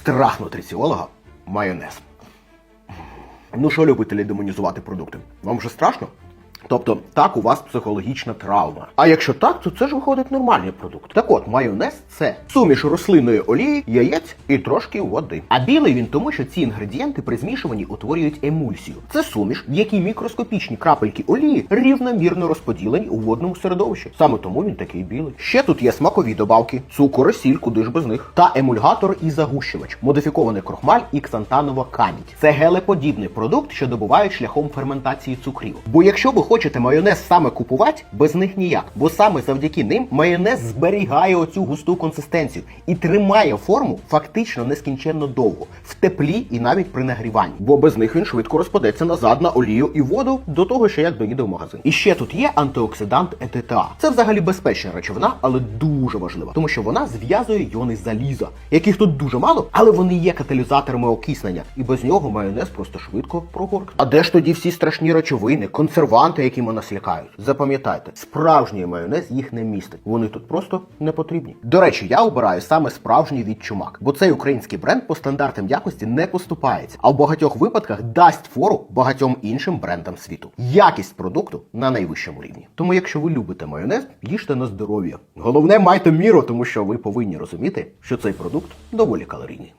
Страх нутриціолога майонез. Ну що, любителі демонізувати продукти? Вам вже страшно? Тобто, так у вас психологічна травма. А якщо так, то це ж виходить нормальний продукт. Так от, майонез це суміш рослинної олії, яєць і трошки води. А білий він тому, що ці інгредієнти при змішуванні утворюють емульсію. Це суміш, в якій мікроскопічні крапельки олії рівномірно розподілені у водному середовищі. Саме тому він такий білий. Ще тут є смакові добавки, цукор, і сіль, куди ж без них. Та емульгатор і загущувач, модифікований крохмаль і ксантанова камінь. Це гелеподібний продукт, що добувають шляхом ферментації цукрів. Бо якщо ви хочете майонез саме купувати, без них ніяк. Бо саме завдяки ним майонез зберігає оцю густу консистенцію і тримає форму фактично нескінченно довго, в теплі і навіть при нагріванні. Бо без них він швидко розпадеться назад на олію і воду до того, що як доїде в магазин. І ще тут є антиоксидант ЕТТА. Це взагалі безпечна речовина, але дуже важлива, тому що вона зв'язує йони заліза, яких тут дуже мало, але вони є каталізаторами окиснення, і без нього майонез просто швидко прогоркне. А де ж тоді всі страшні речовини, консерванти, якими нас лякають? Запам'ятайте, справжній майонез їх не містить. Вони тут просто не потрібні. До речі, я обираю саме справжній від чумак, бо цей український бренд по стандартам якості не поступається, а в багатьох випадках дасть фору багатьом іншим брендам світу. Якість продукту на найвищому рівні. Тому, якщо ви любите майонез, їжте на здоров'я. Головне, майте міру, тому що ви повинні розуміти, що цей продукт доволі калорійний.